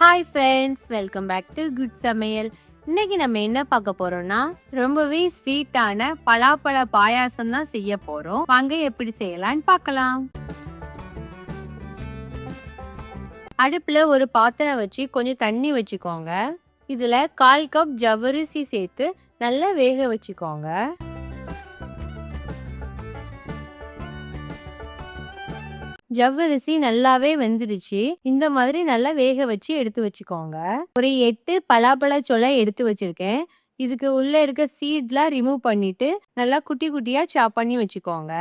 Hi friends welcome back to good சமையல் இன்னைக்கு நம்ம என்ன பார்க்க போறோம்னா ரொம்பவே ஸ்வீட்டான பலாப்பழ பாயாசம் தான் செய்ய போறோம். வாங்க எப்படி செய்யலாம்னு பார்க்கலாம். அடுப்புல ஒரு பாத்திரம் வச்சு கொஞ்சம் தண்ணி வச்சுக்கோங்க. இதுல கால் கப் ஜவ்வரிசி சேர்த்து நல்லா வேக வச்சுக்கோங்க. ஜவ்வரிசி நல்லாவே வெந்துடுச்சு. இந்த மாதிரி நல்லா வேக வச்சு எடுத்து வச்சுக்கோங்க. ஒரு எட்டு பலாப்பழ சொலை எடுத்து வச்சிருக்கேன். இதுக்கு உள்ள இருக்க சீட்லாம் ரிமூவ் பண்ணிட்டு நல்லா குட்டி குட்டியா சாப் பண்ணி வச்சுக்கோங்க.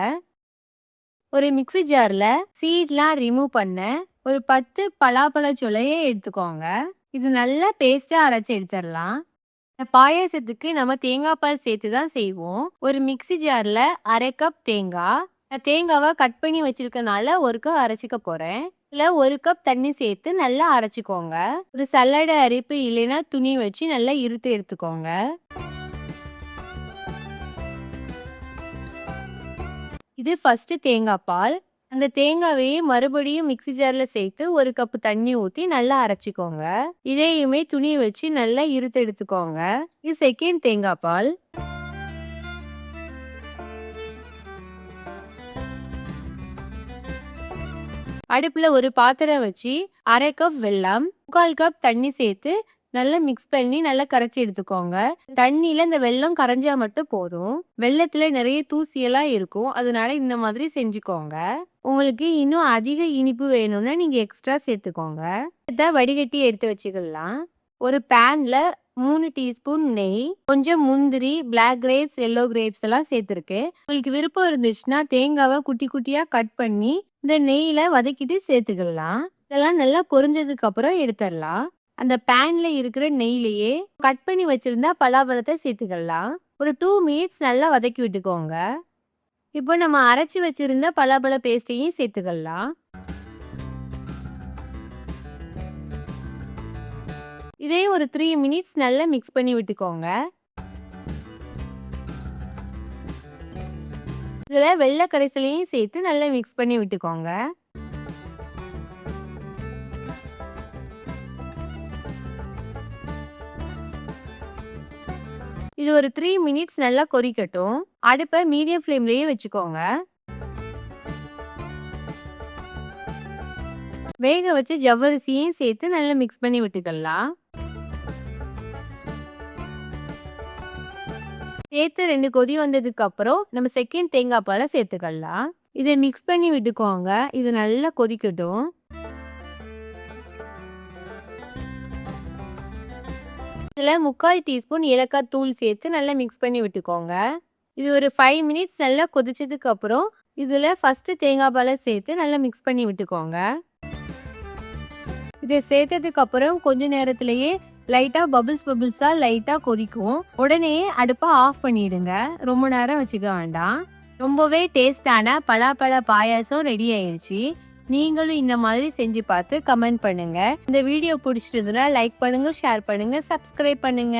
ஒரு மிக்ஸி ஜார்ல சீட்லாம் ரிமூவ் பண்ண ஒரு பத்து பலாப்பழ சொலையை எடுத்துக்கோங்க. இது நல்லா பேஸ்டா அரைச்சி எடுத்துடலாம். இந்த பாயாசத்துக்கு நம்ம தேங்காய் பால் சேர்த்து தான் செய்வோம். ஒரு மிக்ஸி ஜார்ல அரை கப் தேங்காய் நான் தேங்காவை கட் பண்ணி வச்சிருக்கனால ஒரு கப் அரைச்சிக்க போறேன். இல்லை ஒரு கப் தண்ணி சேர்த்து நல்லா அரைச்சிக்கோங்க. ஒரு சல்லடை அரிப்பு இல்லைன்னா துணி வச்சு நல்லா இருத்து எடுத்துக்கோங்க. இது ஃபர்ஸ்ட் தேங்காய் பால். அந்த தேங்காவையே மறுபடியும் மிக்ஸி ஜார்ல சேர்த்து ஒரு கப் தண்ணி ஊற்றி நல்லா அரைச்சிக்கோங்க. இதையுமே துணி வச்சு நல்லா இருத்து எடுத்துக்கோங்க. இது செகண்ட் தேங்காய் பால். அடுப்பில் ஒரு பாத்திரம் வச்சு அரை கப் வெல்லம் முக்கால் கப் தண்ணி சேர்த்து நல்லா மிக்ஸ் பண்ணி நல்லா கரைச்சி எடுத்துக்கோங்க. தண்ணியில இந்த வெல்லம் கரைஞ்சா மட்டும் போதும். வெள்ளத்துல நிறைய தூசியெல்லாம் இருக்கும். அதனால இந்த மாதிரி செஞ்சுக்கோங்க. உங்களுக்கு இன்னும் அதிக இனிப்பு வேணும்னா நீங்க எக்ஸ்ட்ரா சேர்த்துக்கோங்க. இதை வடிகட்டி எடுத்து வச்சுக்கலாம். ஒரு பேன்ல மூணு டீஸ்பூன் நெய் கொஞ்சம் முந்திரி பிளாக் கிரேப்ஸ் எல்லோ கிரேப்ஸ் எல்லாம் சேர்த்துருக்கேன். உங்களுக்கு விருப்பம் இருந்துச்சுன்னா தேங்காவை குட்டி குட்டியாக கட் பண்ணி இந்த நெய்யில வதக்கிட்டு சேர்த்துக்கலாம் இதெல்லாம் நல்லா பொரிஞ்சதுக்கு அப்புறம் எடுத்துடலாம். அந்த பேன்ல இருக்கிற நெய்லையே கட் பண்ணி வச்சிருந்தா பலாபழத்தை சேர்த்துக்கலாம் ஒரு டூ மினிட்ஸ் நல்லா வதக்கி விட்டுக்கோங்க. இப்போ நம்ம அரைச்சி வச்சிருந்த பலாபழ பேஸ்டையும் சேர்த்துக்கலாம் இதே ஒரு த்ரீ மினிட்ஸ் நல்லா மிக்ஸ் பண்ணி விட்டுக்கோங்க. இதில் வெள்ளை கரைசலையும் சேர்த்து நல்லா மிக்ஸ் பண்ணி விட்டுக்கோங்க. இது ஒரு த்ரீ மினிட்ஸ் நல்லா கொதிக்கட்டும். அடுப்பை மீடியம் ஃப்ளேம்லேயே வச்சுக்கோங்க. வேக வச்சு ஜவ்வரிசியும் சேர்த்து நல்லா மிக்ஸ் பண்ணி விட்டுக்கலாம். சேர்த்து ரெண்டு கொதி வந்ததுக்கு அப்புறம் நம்ம செகண்ட் தேங்காய் பாலை சேர்த்துக்கலாம். இதை மிக்ஸ் பண்ணி விட்டுக்கோங்க. இது நல்லா கொதிக்கட்டும். இதில் முக்கால் டீஸ்பூன் ஏலக்காய் தூள் சேர்த்து நல்லா மிக்ஸ் பண்ணி விட்டுக்கோங்க. இது ஒரு ஃபைவ் மினிட்ஸ் நல்லா கொதிச்சதுக்கு அப்புறம் இதில் ஃபஸ்ட்டு தேங்காய் பாலை சேர்த்து நல்லா மிக்ஸ் பண்ணி விட்டுக்கோங்க. இதை சேர்த்ததுக்கு அப்புறம் கொஞ்ச நேரத்திலேயே லைட்டாக பபிள்ஸ் பபிள்ஸாக லைட்டாக கொதிக்கும். உடனே அடுப்பை ஆஃப் பண்ணிடுங்க. ரொம்ப நேரம் வச்சுக்க வேண்டாம். ரொம்பவே டேஸ்டான பலாப்பழ பாயாசம் ரெடி ஆயிடுச்சு நீங்களும் இந்த மாதிரி செஞ்சு பார்த்து கமெண்ட் பண்ணுங்க. இந்த வீடியோ பிடிச்சிருந்ததுன்னா லைக் பண்ணுங்க ஷேர் பண்ணுங்க சப்ஸ்கிரைப் பண்ணுங்க.